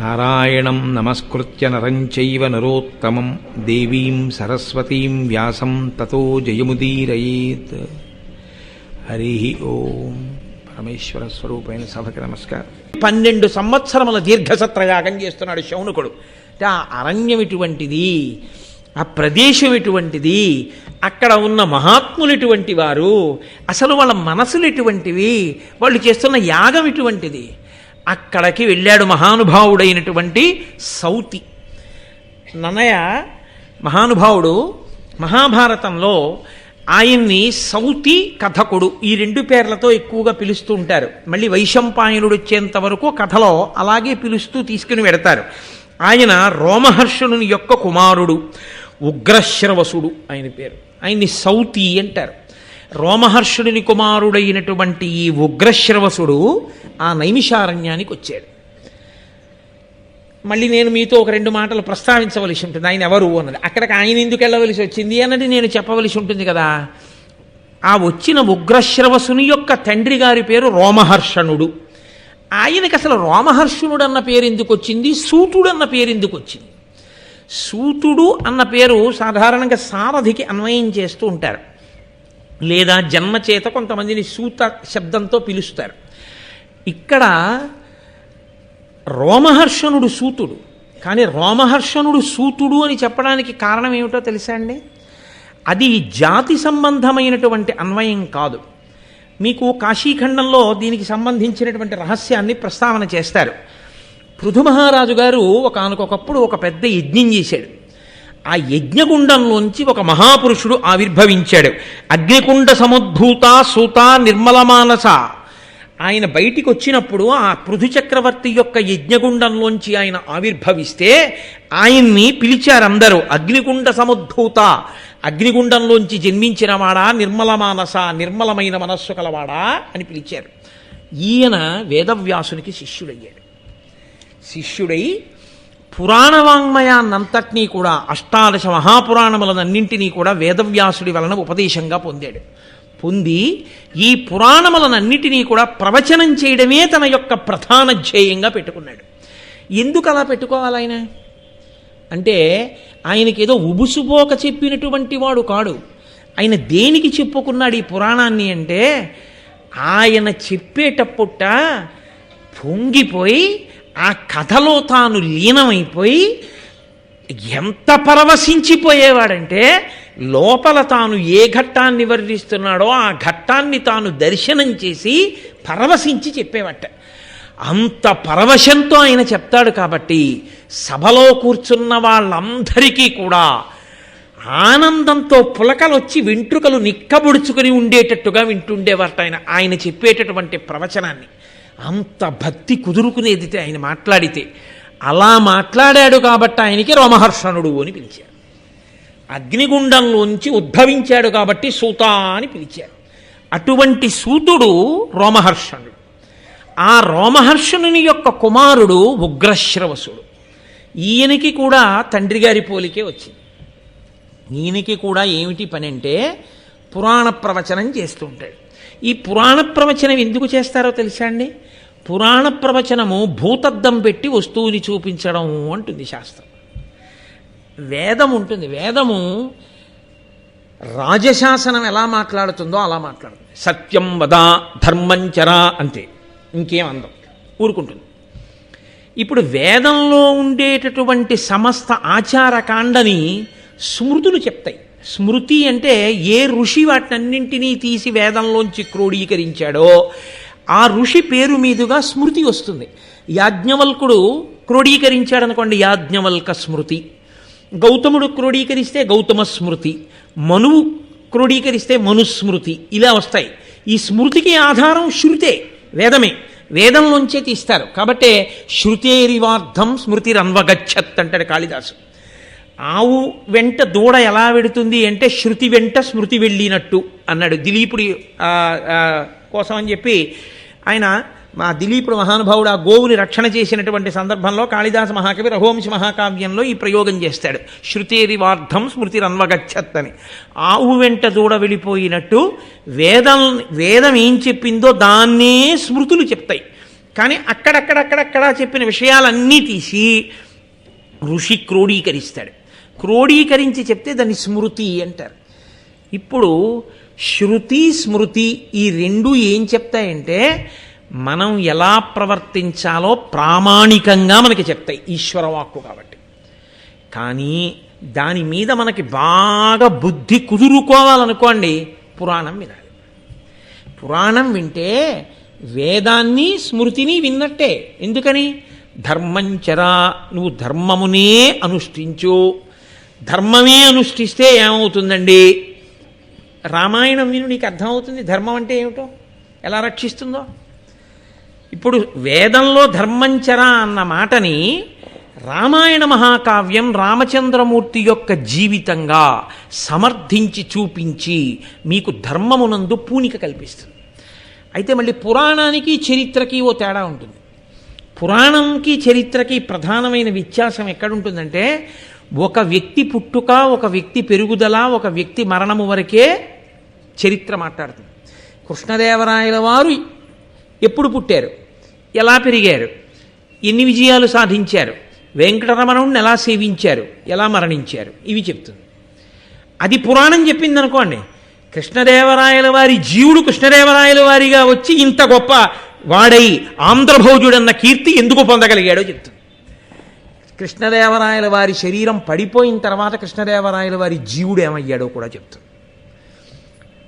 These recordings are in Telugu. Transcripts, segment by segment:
నారాయణం నమస్కృత్య నరంచైవ నరోత్తమం దేవీం సరస్వతీం వ్యాసం తతో జయముదీరయేత్ హరి ఓం పరమేశ్వర స్వరూపైన సభకి నమస్కారం। పన్నెండు సంవత్సరముల దీర్ఘసత్రయాగం చేస్తున్నాడు శౌనకుడు. ఆ అరణ్యం ఇటువంటిది ఆ ప్రదేశం ఎటువంటిది అక్కడ ఉన్న మహాత్ములు ఇటువంటి వారు అసలు వాళ్ళ మనసులు ఎటువంటివి వాళ్ళు చేస్తున్న యాగం ఇటువంటిది. అక్కడికి వెళ్ళాడు మహానుభావుడైనటువంటి సౌతి. నన్నయ్య మహానుభావుడు మహాభారతంలో ఆయన్ని సౌతి కథకుడు ఈ రెండు పేర్లతో ఎక్కువగా పిలుస్తూ ఉంటారు. మళ్ళీ వైశంపాయనుడు వచ్చేంత వరకు కథలో అలాగే పిలుస్తూ తీసుకుని వెడతారు. ఆయన రోమహర్షణుని యొక్క కుమారుడు ఉగ్రశ్రవసుడు ఆయన పేరు. ఆయన్ని సౌతి అంటారు. రోమహర్షుడిని కుమారుడైనటువంటి ఈ ఉగ్రశ్రవసుడు ఆ నైమిషారణ్యానికి వచ్చాడు మళ్ళీ నేను మీతో ఒక రెండు మాటలు ప్రస్తావించవలసి ఉంటుంది. ఆయన ఎవరు అన్నది. అక్కడికి ఆయన ఎందుకు వెళ్ళవలసి వచ్చింది అన్నది నేను చెప్పవలసి ఉంటుంది కదా. ఆ వచ్చిన ఉగ్రశ్రవసుని యొక్క తండ్రి గారి పేరు రోమహర్షణుడు. ఆయనకి అసలు రోమహర్షణుడు అన్న పేరు ఎందుకు వచ్చింది? సూతుడు అన్న పేరు ఎందుకు వచ్చింది? సూతుడు అన్న పేరు సాధారణంగా సారథికి అన్వయం చేస్తూ ఉంటారు. లేదా జన్మచేత కొంతమందిని సూత శబ్దంతో పిలుస్తారు. ఇక్కడ రోమహర్షణుడు సూతుడు. కానీ రోమహర్షణుడు సూతుడు అని చెప్పడానికి కారణం ఏమిటో తెలుసా అండి? అది జాతి సంబంధమైనటువంటి అన్వయం కాదు. మీకు కాశీఖండంలో దీనికి సంబంధించినటువంటి రహస్యాన్ని ప్రస్తావన చేస్తారు. పృథు మహారాజు గారు ఒకనకొకప్పుడు ఒక పెద్ద యజ్ఞం చేశాడు. ఆ యజ్ఞగుండంలోంచి ఒక మహాపురుషుడు ఆవిర్భవించాడు. అగ్నికుండ సముద్భూత సూత నిర్మలమానస ఆయన బయటికి వచ్చినప్పుడు ఆ పృథు చక్రవర్తి యొక్క యజ్ఞగుండంలోంచి ఆయన ఆవిర్భవిస్తే ఆయన్ని పిలిచారందరూ. అగ్నిగుండ సముద్భూత. అగ్నిగుండంలోంచి జన్మించినవాడా నిర్మలమానస నిర్మలమైన మనస్సు కలవాడా? అని పిలిచారు. ఈయన వేదవ్యాసునికి శిష్యుడయ్యాడు. శిష్యుడై పురాణవాంగ్మయాన్నంతటినీ కూడా అష్టాదశ మహాపురాణములనన్నింటినీ కూడా వేదవ్యాసుడి వలన ఉపదేశంగా పొందాడు. పొంది ఈ పురాణములనన్నిటినీ కూడా ప్రవచనం చేయడమే తన యొక్క ప్రధాన ధ్యేయంగా పెట్టుకున్నాడు. ఎందుకు అలా పెట్టుకోవాలి ఆయన అంటే ఆయనకి ఏదో ఉబుసుపోక చెప్పినటువంటి వాడు కాడు. ఆయన దేనికి చెప్పుకున్నాడు ఈ పురాణాన్ని అంటే ఆయన చెప్పేటప్పుట పొంగిపోయి ఆ కథలో తాను లీనమైపోయి ఎంత పరవశించిపోయేవాడంటే లోపల తాను ఏ ఘట్టాన్ని వర్ణిస్తున్నాడో ఆ ఘట్టాన్ని తాను దర్శనం చేసి పరవశించి చెప్పేవట. అంత పరవశంతో ఆయన చెప్తాడు కాబట్టి సభలో కూర్చున్న వాళ్ళందరికీ కూడా ఆనందంతో పులకలొచ్చి వెంట్రుకలు నిక్కబుడుచుకుని ఉండేటట్టుగా వింటుండేవారట ఆయన. ఆయన చెప్పేటటువంటి ప్రవచనాన్ని. అంత భక్తి కుదురుకునేది ఆయన మాట్లాడితే. అలా మాట్లాడాడు కాబట్టి ఆయనకి రోమహర్షణుడు అని పిలిచారు. అగ్నిగుండంలోంచి ఉద్భవించాడు కాబట్టి సూత అని పిలిచారు. అటువంటి సూతుడు రోమహర్షణుడు. ఆ రోమహర్షణుని యొక్క కుమారుడు ఉగ్రశ్రవసుడు. ఈయనకి కూడా తండ్రి గారి పోలికే వచ్చింది. ఈయనకి కూడా ఏమిటి పని అంటే పురాణ ప్రవచనం చేస్తూ ఉంటాడు ఈ పురాణ ప్రవచనం ఎందుకు చేస్తారో తెలుసా అండి? పురాణ ప్రవచనము భూతద్దం పెట్టి వస్తువుని చూపించడం అంటుంది శాస్త్రం. వేదం ఉంటుంది. వేదము రాజశాసనం ఎలా మాట్లాడుతుందో అలా మాట్లాడుతుంది. సత్యం వదా ధర్మంచరా అంతే. ఇంకేం అందం. ఊరుకుంటుంది. ఇప్పుడు వేదంలో ఉండేటటువంటి సమస్త ఆచారకాండని స్మృతులు చెప్తాయి. స్మృతి అంటే ఏ ఋషి వాటినన్నింటినీ తీసి వేదంలోంచి క్రోడీకరించాడో ఆ ఋషి పేరు మీదుగా స్మృతి వస్తుంది. యాజ్ఞవల్కుడు క్రోడీకరించాడనుకోండి యాజ్ఞవల్క స్మృతి. గౌతముడు క్రోడీకరిస్తే గౌతమ స్మృతి. మనువు క్రోడీకరిస్తే మనుస్మృతి. ఇలా వస్తాయి. ఈ స్మృతికి ఆధారం శృతే వేదమే. వేదంలోంచే తీస్తారు. కాబట్టే శృతేరివార్థం స్మృతిరన్వగచ్చత్ అంటాడు కాళిదాసు. ఆవు వెంట దూడ ఎలా వెడుతుంది అంటే శృతి వెంట స్మృతి వెళ్ళినట్టు అన్నాడు. దిలీపుడి కోసం అని చెప్పి ఆయన మా దిలీపుడు మహానుభావుడు ఆ గోవుని రక్షణ చేసినటువంటి సందర్భంలో కాళిదాస మహాకవి రఘువంశ మహాకావ్యంలో ఈ ప్రయోగం చేస్తాడు. శృతేరివార్థం స్మృతిరన్వగచ్చత్ అని ఆవు వెంట దూడ వెళ్ళిపోయినట్టు వేదం వేదం ఏం చెప్పిందో దాన్నే స్మృతులు చెప్తాయి. కానీ అక్కడక్కడక్కడక్కడ చెప్పిన విషయాలన్నీ తీసి ఋషి క్రోడీకరిస్తాడు. క్రోడీకరించి చెప్తే దాన్ని స్మృతి అంటారు. ఇప్పుడు శృతి స్మృతి ఈ రెండు ఏం చెప్తాయంటే మనం ఎలా ప్రవర్తించాలో ప్రామాణికంగా మనకి చెప్తాయి ఈశ్వరవాక్కు కాబట్టి. కానీ దాని మీద మనకి బాగా బుద్ధి కుదురుకోవాలనుకోండి పురాణం వినాలి. పురాణం వింటే వేదాన్ని స్మృతిని విన్నట్టే. ఎందుకని? ధర్మంచరా నువ్వు ధర్మమునే అనుష్ఠించు. ధర్మమే అనుష్ఠిస్తే ఏమవుతుందండి? రామాయణం విను నీకు అర్థమవుతుంది ధర్మం అంటే ఏమిటో? ఎలా రక్షిస్తుందో? ఇప్పుడు వేదంలో ధర్మంచర అన్న మాటని రామాయణ మహాకావ్యం రామచంద్రమూర్తి యొక్క జీవితంగా సమర్థించి చూపించి మీకు ధర్మమునందు పూనిక కల్పిస్తుంది. అయితే మళ్ళీ పురాణానికి చరిత్రకి ఓ తేడా ఉంటుంది. పురాణంకి చరిత్రకి ప్రధానమైన వ్యత్యాసం ఎక్కడుంటుందంటే ఒక వ్యక్తి పుట్టుక ఒక వ్యక్తి పెరుగుదల ఒక వ్యక్తి మరణము వరకే చరిత్ర మాట్లాడుతుంది. కృష్ణదేవరాయల వారు ఎప్పుడు పుట్టారు? ఎలా పెరిగారు? ఎన్ని విజయాలు సాధించారు? వెంకటరమణుడిని ఎలా సేవించారు? ఎలా మరణించారు? ఇవి చెప్తుంది. అది పురాణం చెప్పింది అనుకోండి. కృష్ణదేవరాయల వారి జీవుడు కృష్ణదేవరాయల వారిగా వచ్చి ఇంత గొప్ప వాడై ఆంధ్రభోజుడన్న కీర్తి ఎందుకు పొందగలిగాడో చెప్తుంది. కృష్ణదేవరాయల వారి శరీరం పడిపోయిన తర్వాత కృష్ణదేవరాయల వారి జీవుడు ఏమయ్యాడో కూడా చెప్తుంది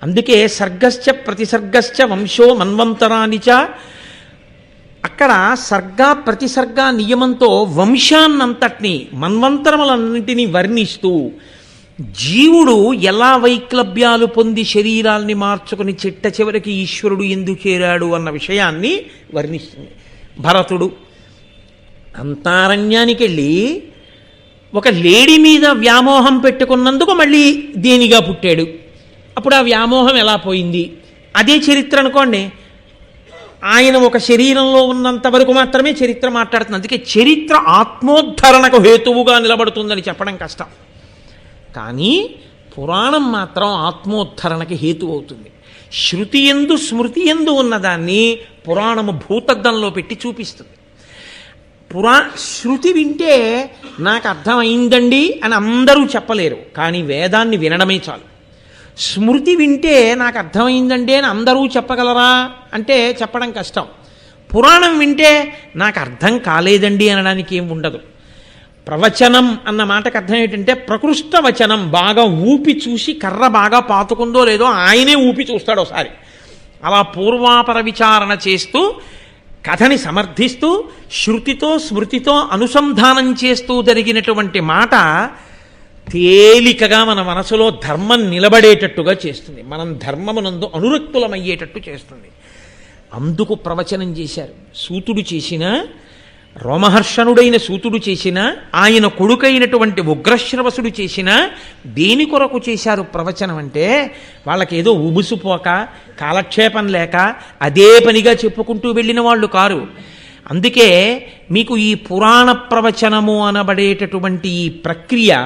అందుకే సర్గశ్చ ప్రతిసర్గశ్చ వంశో మన్వంతరానిచ అక్కడ సర్గ ప్రతిసర్గ నియమంతో వంశాన్నంతటిని మన్వంతరములన్నింటినీ వర్ణిస్తూ జీవుడు ఎలా వైక్లభ్యాలు పొంది శరీరాల్ని మార్చుకుని చిట్ట చివరికి ఈశ్వరుడు ఎందుకు చేరాడు అన్న విషయాన్ని వర్ణిస్తుంది. భరతుడు అంతారణ్యానికి వెళ్ళి ఒక లేడీ మీద వ్యామోహం పెట్టుకున్నందుకు మళ్ళీ దేనిగా పుట్టాడు. అప్పుడు ఆ వ్యామోహం ఎలా పోయింది? అదే చరిత్ర అనుకోండి. ఆయన ఒక శరీరంలో ఉన్నంత వరకు మాత్రమే చరిత్ర మాట్లాడుతుంది. అందుకే చరిత్ర ఆత్మోద్ధరణకు హేతువుగా నిలబడుతుందని చెప్పడం కష్టం. కానీ పురాణం మాత్రం ఆత్మోద్ధరణకి హేతు అవుతుంది. శృతి ఎందు స్మృతి ఎందు ఉన్నదాన్ని పురాణము భూతద్దంలో పెట్టి చూపిస్తుంది. పురా శృతి వింటే నాకు అర్థమైందండి అని అందరూ చెప్పలేరు. కానీ వేదాన్ని వినడమే చాలు. స్మృతి వింటే నాకు అర్థమైందండి అని అందరూ చెప్పగలరా? అంటే చెప్పడం కష్టం. పురాణం వింటే నాకు అర్థం కాలేదండి అనడానికి ఏం ఉండదు. ప్రవచనం అన్న మాటకు అర్థం ఏంటంటే ప్రకృష్ట వచనం బాగా ఊపి చూసి కర్ర బాగా పాతుకుందో లేదో ఆయనే ఊపి చూస్తాడు ఒకసారి. అలా పూర్వాపర విచారణ చేస్తూ కథని సమర్థిస్తూ శృతితో స్మృతితో అనుసంధానం చేస్తూ జరిగినటువంటి మాట తేలికగా మన మనసులో ధర్మం నిలబడేటట్టుగా చేస్తుంది. మనం ధర్మమునందు అనురక్తులమయ్యేటట్టు చేస్తుంది. అందుకు ప్రవచనం చేశారు. సూతుడు చేసిన రోమహర్షణుడైన సూతుడు చేసిన ఆయన కొడుకైనటువంటి ఉగ్రశ్రవసుడు చేసిన దేని కొరకు చేశారు ప్రవచనం అంటే వాళ్ళకేదో ఉబుసుపోక కాలక్షేపం లేక అదే పనిగా చెప్పుకుంటూ వెళ్ళిన వాళ్ళు కారు. అందుకే మీకు ఈ పురాణ ప్రవచనము అనబడేటటువంటి ఈ ప్రక్రియ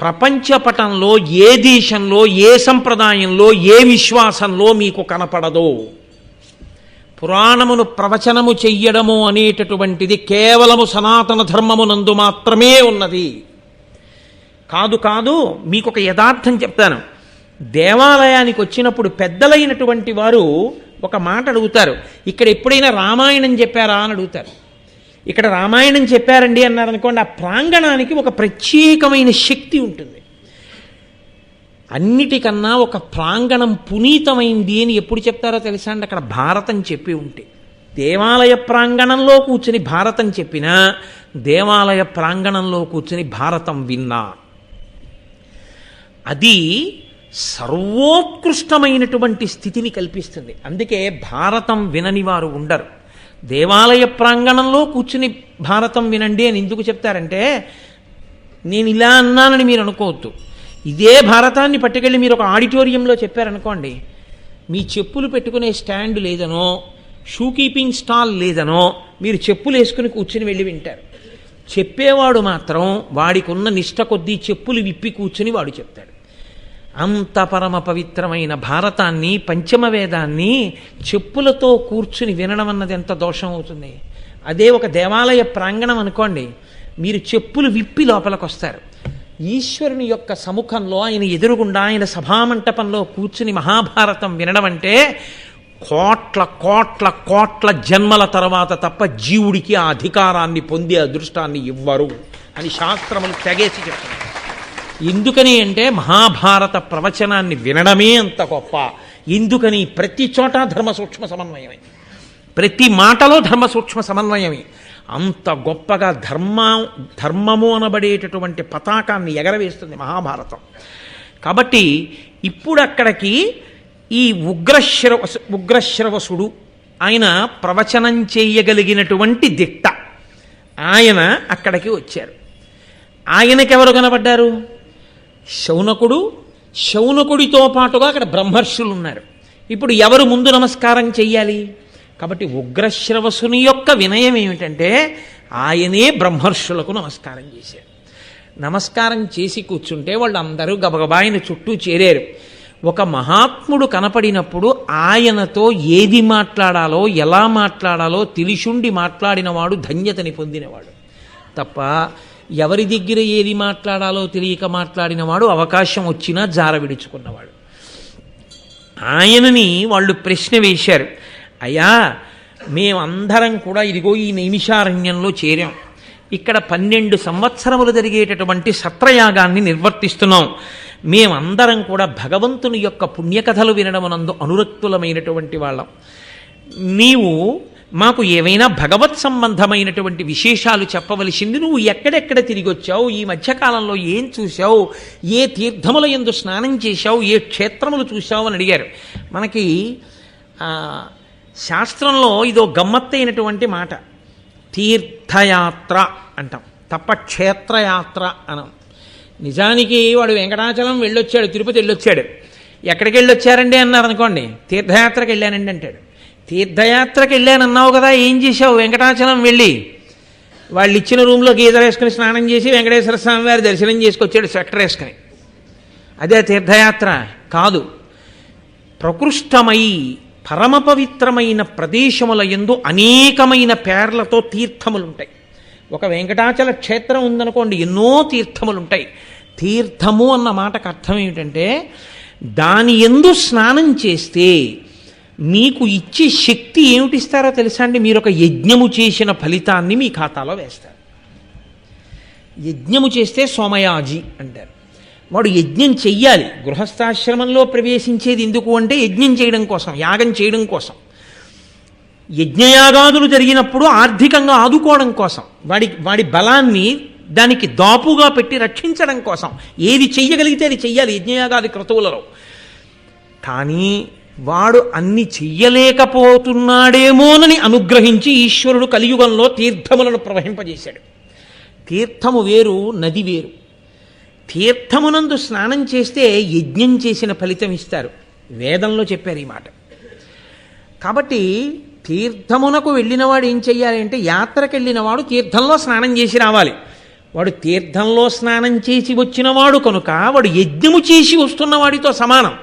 ప్రపంచపటంలో ఏ దేశంలో ఏ సంప్రదాయంలో ఏ విశ్వాసంలో మీకు కనపడదో. పురాణమును ప్రవచనము చెయ్యడము అనేటటువంటిది కేవలము సనాతన ధర్మమునందు మాత్రమే ఉన్నది. కాదు కాదు మీకు ఒక యథార్థం చెప్తాను. దేవాలయానికి వచ్చినప్పుడు పెద్దలైనటువంటి వారు ఒక మాట అడుగుతారు. ఇక్కడ ఎప్పుడైనా రామాయణం చెప్పారా అని అడుగుతారు. ఇక్కడ రామాయణం చెప్పారండి అన్నారనుకోండి ఆ ప్రాంగణానికి ఒక ప్రత్యేకమైన శక్తి ఉంటుంది. అన్నిటికన్నా ఒక ప్రాంగణం పునీతమైంది అని ఎప్పుడు చెప్తారో తెలుసా అండి? అక్కడ భారతం చెప్పి ఉంటే. దేవాలయ ప్రాంగణంలో కూర్చుని భారతం చెప్పినా దేవాలయ ప్రాంగణంలో కూర్చుని భారతం విన్నా. అది సర్వోత్కృష్టమైనటువంటి స్థితిని కల్పిస్తుంది. అందుకే భారతం వినని వారు ఉండరు. దేవాలయ ప్రాంగణంలో కూర్చుని భారతం వినండి అని ఎందుకు చెప్తారంటే నేను ఇలా అన్నానని మీరు అనుకోవద్దు. ఇదే భారతాన్ని పట్టుకెళ్ళి మీరు ఒక ఆడిటోరియంలో చెప్పారనుకోండి మీ చెప్పులు పెట్టుకునే స్టాండ్ లేదనో షూ కీపింగ్ స్టాల్ లేదనో మీరు చెప్పులు వేసుకుని కూర్చుని వెళ్ళి వింటారు. చెప్పేవాడు మాత్రం వాడికి ఉన్న నిష్ట కొద్దీ చెప్పులు విప్పి కూర్చుని వాడు చెప్తాడు. అంత పరమ పవిత్రమైన భారతాన్ని పంచమ వేదాన్ని చెప్పులతో కూర్చుని వినడం అన్నది ఎంత దోషం అవుతుంది? అదే ఒక దేవాలయ ప్రాంగణం అనుకోండి మీరు చెప్పులు విప్పి లోపలికి వస్తారు ఈశ్వరుని యొక్క సముఖంలో ఆయన ఎదురుగుండా ఆయన సభామంటపంలో కూర్చుని మహాభారతం వినడం అంటే కోట్ల కోట్ల కోట్ల జన్మల తర్వాత తప్ప జీవుడికి ఆ అధికారాన్ని పొందే అదృష్టాన్ని ఇవ్వరు అని శాస్త్రములు తెగేసి చెప్తున్నారు. ఎందుకని అంటే మహాభారత ప్రవచనాన్ని వినడమే అంత గొప్ప. ఎందుకని ప్రతి చోట ధర్మ సూక్ష్మ సమన్వయమే. ప్రతి మాటలో ధర్మ సూక్ష్మ సమన్వయమే. అంత గొప్పగా ధర్మ ధర్మము అనబడేటటువంటి పతాకాన్ని ఎగరవేస్తుంది మహాభారతం. కాబట్టి ఇప్పుడు అక్కడికి ఈ ఉగ్రశ్రవ ఉగ్రశ్రవసుడు ఆయన ప్రవచనం చేయగలిగినటువంటి దిట్ట. ఆయన అక్కడికి వచ్చారు. ఆయనకెవరు కనబడ్డారు? శౌనకుడు శౌనకుడితో పాటుగా అక్కడ బ్రహ్మర్షులు ఉన్నారు. ఇప్పుడు ఎవరు ముందు నమస్కారం చెయ్యాలి? కాబట్టి ఉగ్రశ్రవసుని యొక్క వినయం ఏమిటంటే ఆయనే బ్రహ్మర్షులకు నమస్కారం చేశారు నమస్కారం చేసి కూర్చుంటే వాళ్ళందరూ గబగబాయిన చుట్టూ చేరారు. ఒక మహాత్ముడు కనపడినప్పుడు ఆయనతో ఏది మాట్లాడాలో ఎలా మాట్లాడాలో తెలిసుండి మాట్లాడినవాడు ధన్యతని పొందినవాడు. తప్ప ఎవరి దగ్గర ఏది మాట్లాడాలో తెలియక మాట్లాడినవాడు అవకాశం వచ్చినా జార విడుచుకున్నవాడు. ఆయనని వాళ్ళు ప్రశ్న వేశారు. అయ్యా మేమందరం కూడా ఇదిగో ఈ నైమిషారణ్యంలో చేరాం. ఇక్కడ పన్నెండు సంవత్సరములు జరిగేటటువంటి సత్రయాగాన్ని నిర్వర్తిస్తున్నాం. మేమందరం కూడా భగవంతుని యొక్క పుణ్యకథలు వినడమునందు అనురక్తులమైనటువంటి వాళ్ళం. నీవు మాకు ఏవైనా భగవత్ సంబంధమైనటువంటి విశేషాలు చెప్పవలసింది నువ్వు ఎక్కడెక్కడ తిరిగి వచ్చావు ఈ మధ్యకాలంలో ఏం చూశావు ఏ తీర్థముల ఎందు స్నానం చేశావు ఏ క్షేత్రములు చూశావు అని అడిగారు. మనకి శాస్త్రంలో ఇదో గమ్మత్తైనటువంటి మాట. తీర్థయాత్ర అంటాం. తప్ప క్షేత్రయాత్ర అనం. నిజానికి వాడు వెంకటాచలం వెళ్ళొచ్చాడు తిరుపతి వెళ్ళొచ్చాడు. ఎక్కడికి వెళ్ళొచ్చారండి అన్నారు అనుకోండి తీర్థయాత్రకి వెళ్ళానండి అంటాడు. తీర్థయాత్రకి వెళ్ళానన్నావు కదా ఏం చేశావు? వెంకటాచలం వెళ్ళి వాళ్ళు ఇచ్చిన రూమ్లో గీజర్ వేసుకుని స్నానం చేసి వెంకటేశ్వర స్వామి వారి దర్శనం చేసుకొచ్చాడు స్వెటర్ వేసుకుని. అదే తీర్థయాత్ర కాదు. ప్రకృష్టమై పరమ పవిత్రమైన ప్రదేశముల ఎందు అనేకమైన పేర్లతో తీర్థములుంటాయి. ఒక వెంకటాచల క్షేత్రం ఉందనుకోండి ఎన్నో తీర్థములుంటాయి. తీర్థము అన్న మాటకు అర్థం ఏమిటంటే దాని ఎందు స్నానం చేస్తే మీకు ఇచ్చే శక్తి ఏమిటిస్తారో తెలుసా అండి? మీరు ఒక యజ్ఞము చేసిన ఫలితాన్ని మీ ఖాతాలో వేస్తారు. యజ్ఞము చేస్తే సోమయాజి అంటారు. వాడు యజ్ఞం చెయ్యాలి. గృహస్థాశ్రమంలో ప్రవేశించేది ఎందుకు అంటే యజ్ఞం చేయడం కోసం యాగం చేయడం కోసం. యజ్ఞయాగాదులు జరిగినప్పుడు ఆర్థికంగా ఆదుకోవడం కోసం వాడి వాడి బలాన్ని దానికి దాపుగా పెట్టి రక్షించడం కోసం. ఏది చెయ్యగలిగితే అది చెయ్యాలి యజ్ఞయాగాది క్రతువులలో. కానీ వాడు అన్ని చెయ్యలేకపోతున్నాడేమోనని అనుగ్రహించి ఈశ్వరుడు కలియుగంలో తీర్థములను ప్రవహింపజేశాడు. తీర్థము వేరు నది వేరు. తీర్థమునందు స్నానం చేస్తే యజ్ఞం చేసిన ఫలితం ఇస్తారు. వేదంలో చెప్పారు ఈ మాట. కాబట్టి తీర్థమునకు వెళ్ళినవాడు ఏం చెయ్యాలి అంటే యాత్రకు వెళ్ళినవాడు తీర్థంలో స్నానం చేసి రావాలి. వాడు తీర్థంలో స్నానం చేసి వచ్చినవాడు కనుక వాడు యజ్ఞము చేసి వస్తున్నవాడితో సమానం.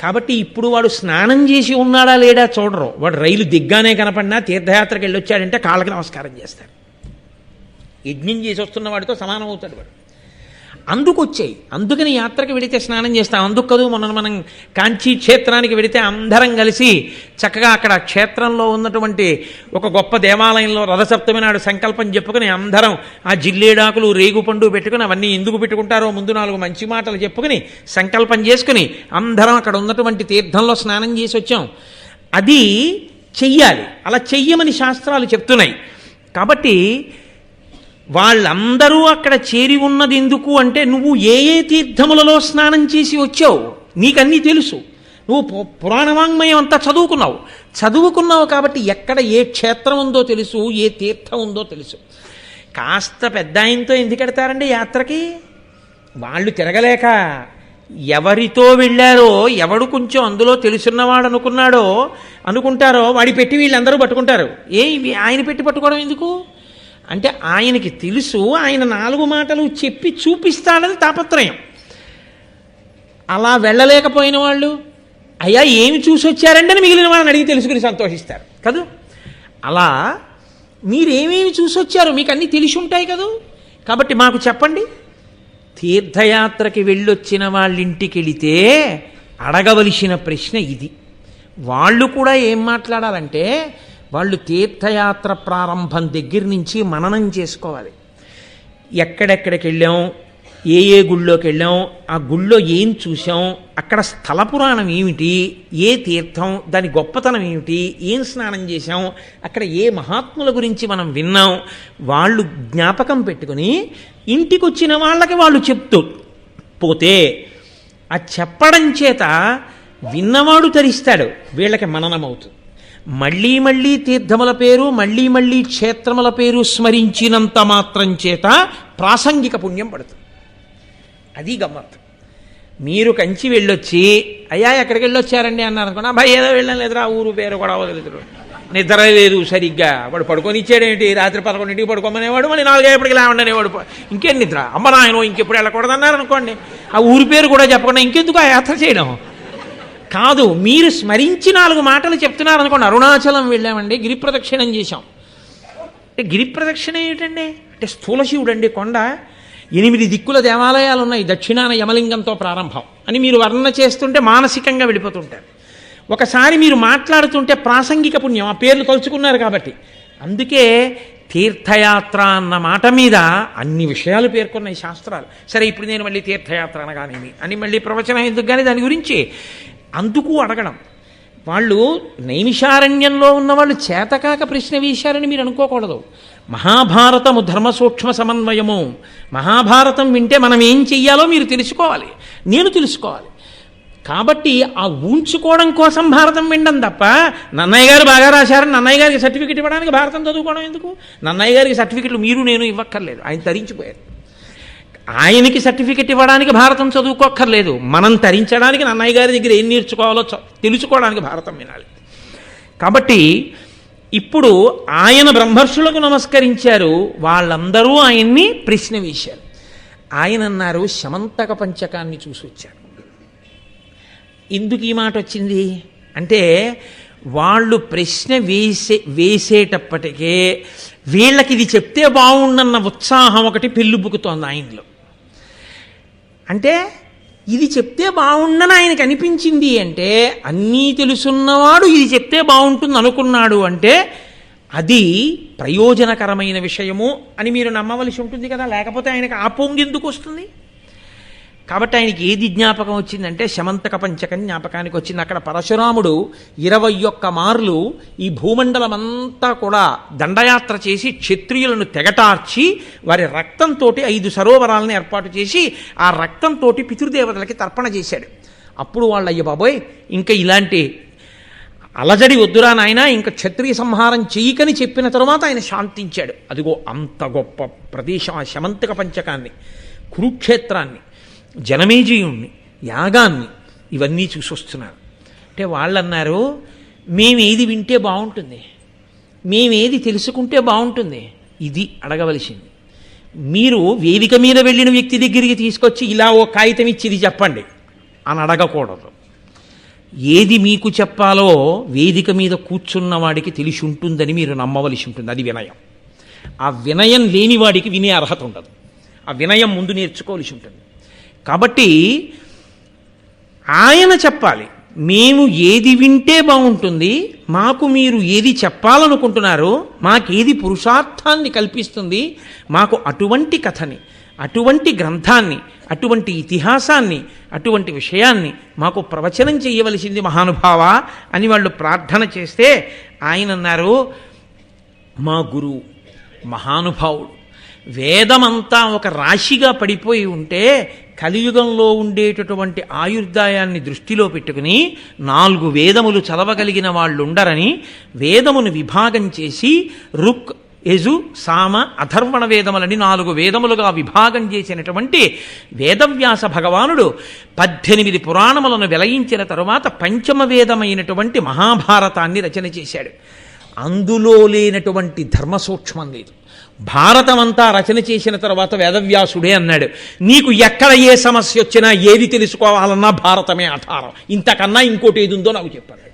కాబట్టి ఇప్పుడు వాడు స్నానం చేసి ఉన్నాడా లేడా చూడరు. వాడు రైలు దిగ్గానే కనపడినా తీర్థయాత్రకు వెళ్ళొచ్చాడంటే కాళ్ళకి నమస్కారం చేస్తాడు యజ్ఞం చేసి వస్తున్న వాడితో సమానం అవుతాడు వాడు. అందుకు వచ్చాయి అందుకని యాత్రకు వెడితే స్నానం చేస్తాం. అందుకు కదూ మొన్న మనం కాంచీ క్షేత్రానికి వెడితే అందరం కలిసి చక్కగా అక్కడ క్షేత్రంలో ఉన్నటువంటి ఒక గొప్ప దేవాలయంలో రథసప్తమి నాడు సంకల్పం చెప్పుకుని అందరం ఆ జిల్లేడాకులు రేగుపండు పెట్టుకుని అవన్నీ ఎందుకు పెట్టుకుంటారో ముందు నాలుగు మంచి మాటలు చెప్పుకుని సంకల్పం చేసుకుని అందరం అక్కడ ఉన్నటువంటి తీర్థంలో స్నానం చేసి వచ్చాం. అది చెయ్యాలి. అలా చెయ్యమని శాస్త్రాలు చెప్తున్నాయి. కాబట్టి వాళ్ళందరూ అక్కడ చేరి ఉన్నది ఎందుకు అంటే నువ్వు ఏ ఏ తీర్థములలో స్నానం చేసి వచ్చావు? నీకన్నీ తెలుసు. నువ్వు పు- పురాణవాంగ్మయం అంతా చదువుకున్నావు. చదువుకున్నావు కాబట్టి ఎక్కడ ఏ క్షేత్రం ఉందో తెలుసు ఏ తీర్థం ఉందో తెలుసు. కాస్త పెద్ద ఆయనతో ఎందుకు ఎడతారండి యాత్రకి? వాళ్ళు తిరగలేక ఎవరితో వెళ్ళారో ఎవడు కొంచెం అందులో తెలుసున్నవాడు అనుకున్నాడో అనుకుంటారో వాడి పెట్టి వీళ్ళందరూ పట్టుకుంటారు. ఏ ఆయన పెట్టి పట్టుకోవడం ఎందుకు? అంటే ఆయనకి తెలుసు ఆయన నాలుగు మాటలు చెప్పి చూపిస్తాడని తాపత్రయం. అలా వెళ్ళలేకపోయిన వాళ్ళు అయ్యా ఏమి చూసి అని మిగిలిన వాళ్ళని అడిగి తెలుసుకుని సంతోషిస్తారు కదూ? అలా మీరేమేమి చూసి వచ్చారు మీకు అన్నీ తెలిసి ఉంటాయి కదూ? కాబట్టి మాకు చెప్పండి. తీర్థయాత్రకి వెళ్ళొచ్చిన వాళ్ళింటికి వెళితే అడగవలసిన ప్రశ్న ఇది. వాళ్ళు కూడా ఏం మాట్లాడాలంటే వాళ్ళు తీర్థయాత్ర ప్రారంభం దగ్గర నుంచి మననం చేసుకోవాలి. ఎక్కడెక్కడికి వెళ్ళాం? ఏ ఏ గుళ్ళోకి వెళ్ళాం? ఆ గుళ్ళో ఏం చూసాం అక్కడ స్థల పురాణం ఏమిటి? ఏ తీర్థం? దాని గొప్పతనం ఏమిటి? ఏం స్నానం చేశాం? అక్కడ ఏ మహాత్ముల గురించి మనం విన్నాం? వాళ్ళు జ్ఞాపకం పెట్టుకుని ఇంటికి వచ్చిన వాళ్ళకి వాళ్ళు చెప్తూ పోతే ఆ చెప్పడం చేత విన్నవాడు తరిస్తాడు. వీళ్ళకి మననమవుతుంది మళ్ళీ మళ్ళీ తీర్థముల పేరు మళ్ళీ మళ్ళీ క్షేత్రముల పేరు స్మరించినంత మాత్రం చేత ప్రాసంగిక పుణ్యం పడుతుంది. అది గమ్మత్తు. మీరు కంచి వెళ్ళొచ్చి అయ్యా ఎక్కడికి వెళ్ళొచ్చారండి అన్నారు అనుకున్నా భయ ఏదో వెళ్ళం లేదురా ఊరు పేరు కూడా వదిలేదు నిద్ర లేదు సరిగ్గా. వాడు పడుకొని ఇచ్చాడేంటి రాత్రి పదకొండింటికి పడుకోమనేవాడు మళ్ళీ నాలుగేపటికి లేవండనేవాడు ఇంకేం నిద్ర? అమ్మ నాయన ఇంకెప్పుడు వెళ్ళకూడదన్నారు అనుకోండి. ఆ ఊరి పేరు కూడా చెప్పకుండా ఇంకెందుకు ఆ యాత్ర చేయడం? కాదు మీరు స్మరించి నాలుగు మాటలు చెప్తున్నారు అనుకోండి అరుణాచలం వెళ్ళామండి గిరి ప్రదక్షిణం చేశాం. అంటే గిరి ప్రదక్షిణ ఏమిటండి? అంటే స్థూల శివుడు అండి కొండ. ఎనిమిది దిక్కుల దేవాలయాలు ఉన్నాయి దక్షిణాన యమలింగంతో ప్రారంభం అని మీరు వర్ణన చేస్తుంటే మానసికంగా వెళ్ళిపోతుంటారు. ఒకసారి మీరు మాట్లాడుతుంటే ప్రాసంగిక పుణ్యం ఆ పేర్లు తలుచుకున్నారు కాబట్టి. అందుకే తీర్థయాత్ర అన్న మాట మీద అన్ని విషయాలు పేర్కొన్నాయి శాస్త్రాలు. సరే ఇప్పుడు నేను మళ్ళీ తీర్థయాత్ర అనగానేమి? అని మళ్ళీ ప్రవచనం ఎందుకు కానీ దాని గురించి అందుకు అడగడం. వాళ్ళు నైమిషారణ్యంలో ఉన్న వాళ్ళు చేతకాక ప్రశ్న వేశారని మీరు అనుకోకూడదు. మహాభారతము ధర్మ సూక్ష్మ సమన్వయము. మహాభారతం వింటే మనం ఏం చెయ్యాలో మీరు తెలుసుకోవాలి. నేను తెలుసుకోవాలి. కాబట్టి ఆ ఊంచుకోవడం కోసం భారతం వినడం తప్ప నన్నయ్య గారు బాగా రాశారని నన్నయ్య గారికి సర్టిఫికెట్ ఇవ్వడానికి భారతం చదువుకోవడం ఎందుకు? నన్నయ్య గారికి సర్టిఫికెట్లు మీరు నేను ఇవ్వక్కర్లేదు. ఆయన తరించిపోయారు. ఆయనకి సర్టిఫికెట్ ఇవ్వడానికి భారతం చదువుకోక్కర్లేదు. మనం తరించడానికి నన్నయ్య గారి దగ్గర ఏం నేర్చుకోవాలో చ- తెలుసుకోవడానికి భారతం వినాలి. కాబట్టి ఇప్పుడు ఆయన బ్రహ్మర్షులకు నమస్కరించారు. వాళ్ళందరూ ఆయన్ని ప్రశ్న వేశారు. ఆయన అన్నారు శమంతక పంచకాన్ని చూసి వచ్చారు ఎందుకు ఈ మాట వచ్చింది? అంటే వాళ్ళు ప్రశ్న వేసే వేసేటప్పటికే వీళ్ళకి ఇది చెప్తే బాగుండన్న ఉత్సాహం ఒకటి పెళ్ళుబుకుతోంది ఆయనలో. అంటే ఇది చెప్తే బాగుండని ఆయనకు అనిపించింది అంటే అన్నీ తెలుసున్నవాడు ఇది చెప్తే బాగుంటుంది అనుకున్నాడు అంటే అది ప్రయోజనకరమైన విషయము అని మీరు నమ్మవలసి ఉంటుంది కదా. లేకపోతే ఆయనకు ఆ పొంగెందుకు వస్తుంది? కాబట్టి ఆయనకి ఏది జ్ఞాపకం వచ్చిందంటే శమంతక పంచకం జ్ఞాపకానికి వచ్చింది. అక్కడ పరశురాముడు ఇరవై ఒక్క మార్లు ఈ భూమండలం అంతా కూడా దండయాత్ర చేసి క్షత్రియులను తెగటార్చి వారి రక్తంతో ఐదు సరోవరాలను ఏర్పాటు చేసి ఆ రక్తంతో పితృదేవతలకి తర్పణ చేశాడు. అప్పుడు వాళ్ళు అయ్య బాబోయ్ ఇంకా ఇలాంటి అలజడి వద్దురా నాయన ఇంకా క్షత్రియ సంహారం చెయ్యకని చెప్పిన తరువాత ఆయన శాంతించాడు. అదిగో అంత గొప్ప ప్రదేశం ఆ శమంతక పంచకాన్ని కురుక్షేత్రాన్ని. జనమేజీయుణ్ణి యాగాన్ని ఇవన్నీ చూసొస్తున్నారు. అంటే వాళ్ళు అన్నారు మేమేది వింటే బాగుంటుంది మేమేది తెలుసుకుంటే బాగుంటుంది ఇది అడగవలసింది. మీరు వేదిక మీద వెళ్ళిన వ్యక్తి దగ్గరికి తీసుకొచ్చి ఇలా ఓ కాగితం ఇచ్చి ఇది చెప్పండి అని అడగకూడదు. ఏది మీకు చెప్పాలో వేదిక మీద కూర్చున్న వాడికి తెలిసి ఉంటుందని మీరు నమ్మవలసి ఉంటుంది అది వినయం. ఆ వినయం లేనివాడికి వినే అర్హత ఉండదు. ఆ వినయం ముందు నేర్చుకోవలసి ఉంటుంది. కాబట్టి ఆయన చెప్పాలి మేము ఏది వింటే బాగుంటుంది మాకు మీరు ఏది చెప్పాలనుకుంటున్నారో మాకేది పురుషార్థాన్ని కల్పిస్తుంది మాకు అటువంటి కథని అటువంటి గ్రంథాన్ని అటువంటి ఇతిహాసాన్ని అటువంటి విషయాన్ని మాకు ప్రవచనం చేయవలసింది మహానుభావ అని వాళ్ళు ప్రార్థన చేస్తే ఆయన అన్నారు మా గురువు మహానుభావుడు వేదమంతా ఒక రాశిగా పడిపోయి ఉంటే కలియుగంలో ఉండేటటువంటి ఆయుర్దాయాన్ని దృష్టిలో పెట్టుకుని నాలుగు వేదములు చదవగలిగిన వాళ్ళు ఉండరని వేదమును విభాగం చేసి రుక్ యజు సామ అధర్వణ వేదములని నాలుగు వేదములుగా విభాగం చేసినటువంటి వేదవ్యాస భగవానుడు పద్దెనిమిది పురాణములను వెలయించిన తరువాత పంచమ వేదమైనటువంటి మహాభారతాన్ని రచన చేశాడు. అందులో లేనటువంటి ధర్మ సూక్ష్మం లేదు. భారతం అంతా రచన చేసిన తర్వాత వేదవ్యాసుడే అన్నాడు నీకు ఎక్కడ ఏ సమస్య వచ్చినా ఏది తెలుసుకోవాలన్నా భారతమే ఆధారం. ఇంతకన్నా ఇంకోటి ఏది ఉందో నాకు చెప్పాడు.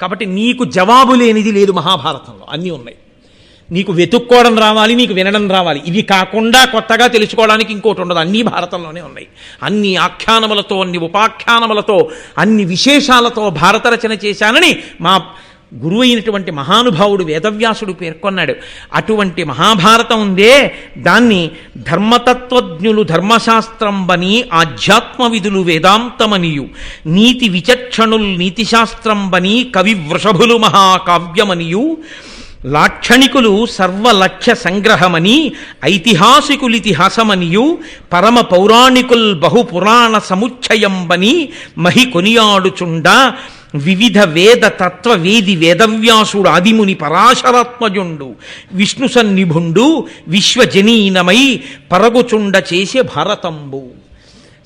కాబట్టి నీకు జవాబు లేనిది లేదు మహాభారతంలో. అన్నీ ఉన్నాయి. నీకు వెతుక్కోవడం రావాలి నీకు వినడం రావాలి. ఇవి కాకుండా కొత్తగా తెలుసుకోవడానికి ఇంకోటి ఉండదు. అన్నీ భారతంలోనే ఉన్నాయి. అన్ని ఆఖ్యానములతో అన్ని ఉపాఖ్యానములతో అన్ని విశేషాలతో భారత రచన చేశానని మా గురువు అయినటువంటి మహానుభావుడు వేదవ్యాసుడు పేర్కొన్నాడు. అటువంటి మహాభారతం ఉందే దాన్ని ధర్మతత్వజ్ఞులు ధర్మశాస్త్రంబని ఆధ్యాత్మ విధులు వేదాంతమనియు నీతి విచక్షణుల్ నీతిశాస్త్రం కవి వృషభులు మహాకావ్యమనియు లాక్షణికులు సర్వలక్ష్య సంగ్రహమని ఐతిహాసికులితిహాసమనియు పరమ పౌరాణికుల్ బహుపురాణ సముచ్చయంబని మహి కొనియాడుచుండ వివిధ వేద తత్వ వేది వేదవ్యాసుడు ఆదిముని పరాశరాత్మజుండు. విష్ణు సన్నిభుండు విశ్వజనీనమై పరగుచుండ చేసే భరతంబు.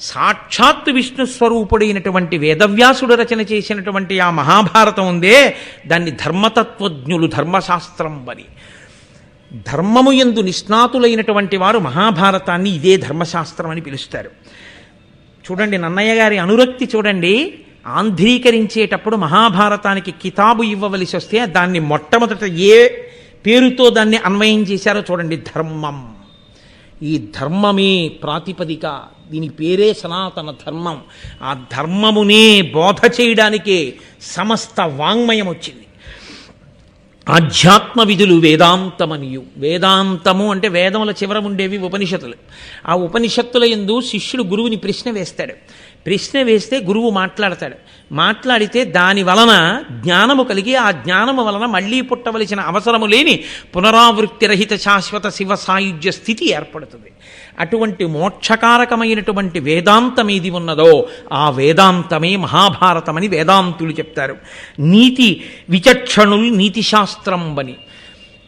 సాక్షాత్ విష్ణు స్వరూపుడైనటువంటి వేదవ్యాసుడు రచన చేసినటువంటి ఆ మహాభారతం ఉందే దాన్ని ధర్మతత్వజ్ఞులు ధర్మశాస్త్రం అని ధర్మము ఎందు నిష్ణాతులైనటువంటి వారు మహాభారతాన్ని ఇదే ధర్మశాస్త్రం అని పిలుస్తారు. చూడండి నన్నయ్య గారి అనురక్తి చూడండి. ఆంధ్రీకరించేటప్పుడు మహాభారతానికి కితాబు ఇవ్వవలసి వస్తే దాన్ని మొట్టమొదట ఏ పేరుతో దాన్ని అన్వయం చేశారో చూడండి ధర్మం. ఈ ధర్మమే ప్రాతిపదిక. దీని పేరే సనాతన ధర్మం. ఆ ధర్మమునే బోధ చేయడానికే సమస్త వాంగ్మయం వచ్చింది. ఆధ్యాత్మ విధులు వేదాంతమనియు. వేదాంతము అంటే వేదముల చివర ఉండేవి ఉపనిషత్తులు. ఆ ఉపనిషత్తుల ఎందు శిష్యుడు గురువుని ప్రశ్న వేస్తాడు. ప్రశ్న వేస్తే గురువు మాట్లాడతాడు. మాట్లాడితే దాని వలన జ్ఞానము కలిగి ఆ జ్ఞానము వలన మళ్ళీ పుట్టవలసిన అవసరము లేని పునరావృత్తి రహిత శాశ్వత శివ సాయుధ్య స్థితి ఏర్పడుతుంది. అటువంటి మోక్షకారకమైనటువంటి వేదాంతం ఏది ఉన్నదో ఆ వేదాంతమే మహాభారతమని వేదాంతులు చెప్తారు. నీతి విచక్షణులు నీతి శాస్త్రం బని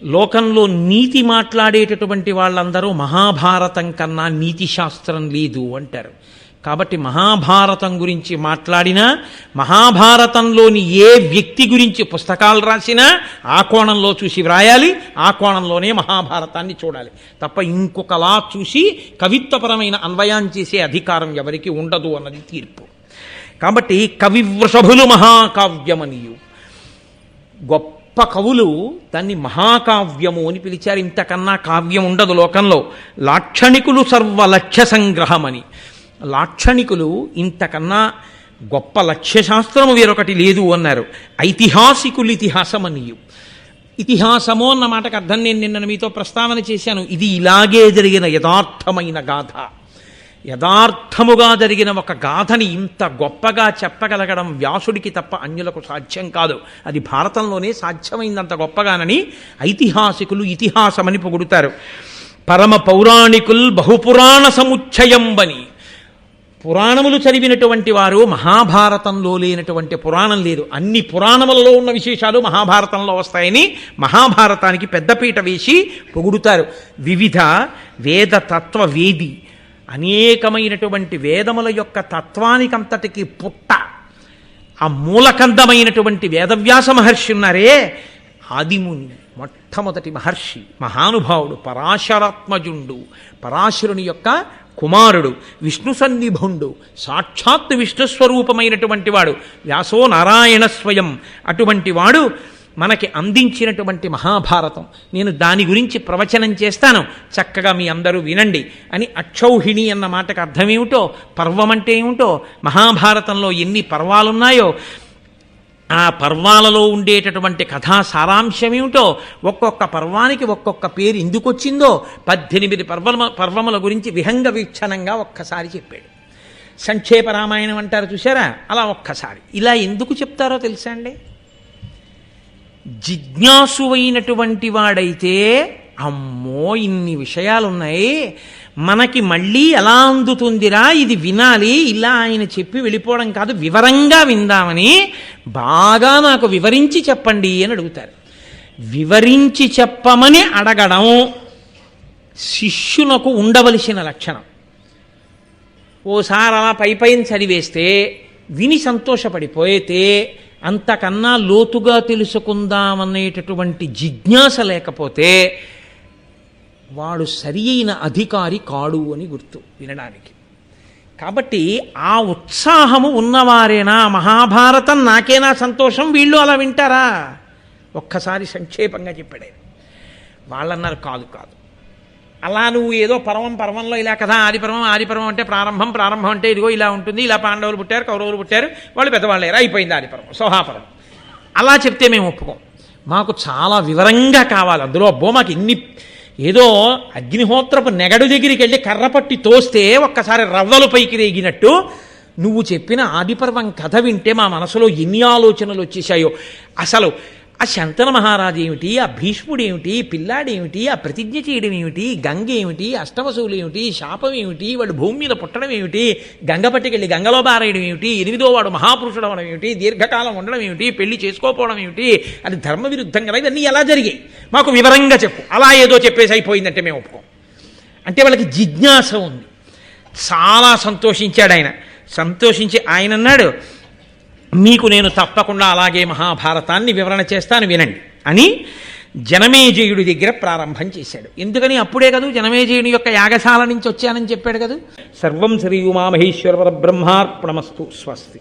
లోకంలో నీతి మాట్లాడేటటువంటి వాళ్ళందరూ మహాభారతం కన్నా నీతి శాస్త్రం లేదు అంటారు. కాబట్టి మహాభారతం గురించి మాట్లాడినా మహాభారతంలోని ఏ వ్యక్తి గురించి పుస్తకాలు రాసినా ఆ కోణంలో చూసి వ్రాయాలి ఆ కోణంలోనే మహాభారతాన్ని చూడాలి. తప్ప ఇంకొకలా చూసి కవిత్వపరమైన అన్వయం చేసే అధికారం ఎవరికి ఉండదు అన్నది తీర్పు. కాబట్టి కవి వృషభులు మహాకావ్యమనియు. గొప్ప కవులు దాన్ని మహాకావ్యము అని పిలిచారు. ఇంతకన్నా కావ్యం ఉండదు లోకంలో. లాక్షణికులు సర్వలక్ష్య సంగ్రహమని. లాక్షణికులు ఇంతకన్నా గొప్ప లక్ష్యశాస్త్రము వేరొకటి లేదు అన్నారు. ఐతిహాసికులు ఇతిహాసమనియు. ఇతిహాసము అన్న మాటకు అర్థం నేను నిన్న మీతో ప్రస్తావన చేశాను. ఇది ఇలాగే జరిగిన యథార్థమైన గాథ. యథార్థముగా జరిగిన ఒక గాథని ఇంత గొప్పగా చెప్పగలగడం వ్యాసుడికి తప్ప అన్యులకు సాధ్యం కాదు. అది భారతంలోనే సాధ్యమైందంత గొప్పగానని ఐతిహాసికులు ఇతిహాసమని పొగుడుతారు. పరమ పౌరాణికుల్ బహుపురాణ సముచ్చయంబని పురాణములు చదివినటువంటి వారు మహాభారతంలో లేనటువంటి పురాణం లేదు. అన్ని పురాణములలో ఉన్న విశేషాలు మహాభారతంలో వస్తాయని మహాభారతానికి పెద్దపీట వేసి పొగుడుతారు. వివిధ వేద తత్వ వేది అనేకమైనటువంటి వేదముల యొక్క తత్వానికంతటికి పుట్ట. ఆ మూలకందమైనటువంటి వేదవ్యాస మహర్షి ఉన్నారే ఆదిముని మొట్టమొదటి మహర్షి మహానుభావుడు పరాశరాత్మజుండు. పరాశరుని యొక్క కుమారుడు విష్ణు సన్నిభుండు సాక్షాత్ విష్ణుస్వరూపమైనటువంటి వాడు. వ్యాసో నారాయణ స్వయం. అటువంటి వాడు మనకి అందించినటువంటి మహాభారతం. నేను దాని గురించి ప్రవచనం చేస్తాను. చక్కగా మీ అందరూ వినండి. అని అక్షౌహిణి అన్న మాటకు అర్థమేమిటో పర్వం అంటే ఏమిటో మహాభారతంలో ఎన్ని పర్వాలున్నాయో ఆ పర్వాలలో ఉండేటటువంటి కథా సారాంశం ఏమిటో ఒక్కొక్క పర్వానికి ఒక్కొక్క పేరు ఎందుకు వచ్చిందో పద్దెనిమిది పర్వమ పర్వముల గురించి విహంగ వీక్షణంగా ఒక్కసారి చెప్పాడు. సంక్షేప రామాయణం అంటారు చూసారా అలా ఒక్కసారి. ఇలా ఎందుకు చెప్తారో తెలుసా అండి? జిజ్ఞాసువైనటువంటి వాడైతే అమ్మో ఇన్ని విషయాలున్నాయి మనకి మళ్ళీ ఎలా అందుతుందిరా? ఇది వినాలి. ఇలా ఆయన చెప్పి వెళ్ళిపోవడం కాదు. వివరంగా విందామని బాగా నాకు వివరించి చెప్పండి అని అడుగుతారు. వివరించి చెప్పమని అడగడం శిష్యునకు ఉండవలసిన లక్షణం. ఓసారి అలా పై పైన చదివేస్తే విని సంతోషపడిపోయితే అంతకన్నా లోతుగా తెలుసుకుందామనేటటువంటి జిజ్ఞాస లేకపోతే వాడు సరి అయిన అధికారి కాడు అని గుర్తు వినడానికి. కాబట్టి ఆ ఉత్సాహము ఉన్నవారేనా మహాభారతం నాకేనా సంతోషం? వీళ్ళు అలా వింటారా? ఒక్కసారి సంక్షేపంగా చెప్పాడు. వాళ్ళన్నారు కాదు కాదు. అలా నువ్వు ఏదో పర్వం పర్వంలో ఇలా కదా ఆదిపర్వం ఆదిపర్వం అంటే ప్రారంభం ప్రారంభం అంటే ఇదిగో ఇలా ఉంటుంది ఇలా పాండవులు పుట్టారు కౌరవులు పుట్టారు వాళ్ళు పెద్దవాళ్ళు అయిపోయింది ఆదిపర్వం సోహాపర్వం అలా చెప్తే మేము ఒప్పుకోం. మాకు చాలా వివరంగా కావాలి అందులో. అబ్బో మాకు ఇన్ని ఏదో అగ్నిహోత్రపు నెగడు దగ్గరికి వెళ్ళి కర్ర పట్టి తోస్తే ఒక్కసారి రవ్వలు పైకి రేగినట్టు నువ్వు చెప్పిన ఆదిపర్వం కథ వింటే మా మనసులో ఎన్ని ఆలోచనలు వచ్చేసాయో అసలు ఆ శంతన మహారాజు ఏమిటి? ఆ భీష్ముడేమిటి పిల్లాడేమిటి ఆ ప్రతిజ్ఞ చేయడం ఏమిటి? గంగ ఏమిటి? అష్టవసువులు ఏమిటి? శాపం ఏమిటి? వాళ్ళు భూమి మీద పుట్టడం ఏమిటి? గంగ పట్టుకెళ్ళి గంగలో బారేయడం ఏమిటి? ఎనిమిదో వాడు మహాపురుషుడు అవడం ఏమిటి? దీర్ఘకాలం ఉండడం ఏమిటి? పెళ్ళి చేసుకోకపోవడం ఏమిటి? అది ధర్మ విరుద్ధం కదా ఇవన్నీ ఎలా జరిగాయి? మాకు వివరంగా చెప్పు. అలా ఏదో చెప్పేసి అయిపోయిందంటే మేము ఒప్పుకోం. అంటే వాళ్ళకి జిజ్ఞాస ఉంది. చాలా సంతోషించాడు ఆయన. సంతోషించి ఆయన అన్నాడు మీకు నేను తప్పకుండా అలాగే మహాభారతాన్ని వివరణ చేస్తాను వినండి. అని జనమేజయుడి దగ్గర ప్రారంభం చేశాడు. ఎందుకని? అప్పుడే కదూ జనమేజయుని యొక్క యాగశాల నుంచి వచ్చానని చెప్పాడు కదూ? సర్వం శ్రీ ఉమామహేశ్వర బ్రహ్మార్పణమస్తు స్వస్తి.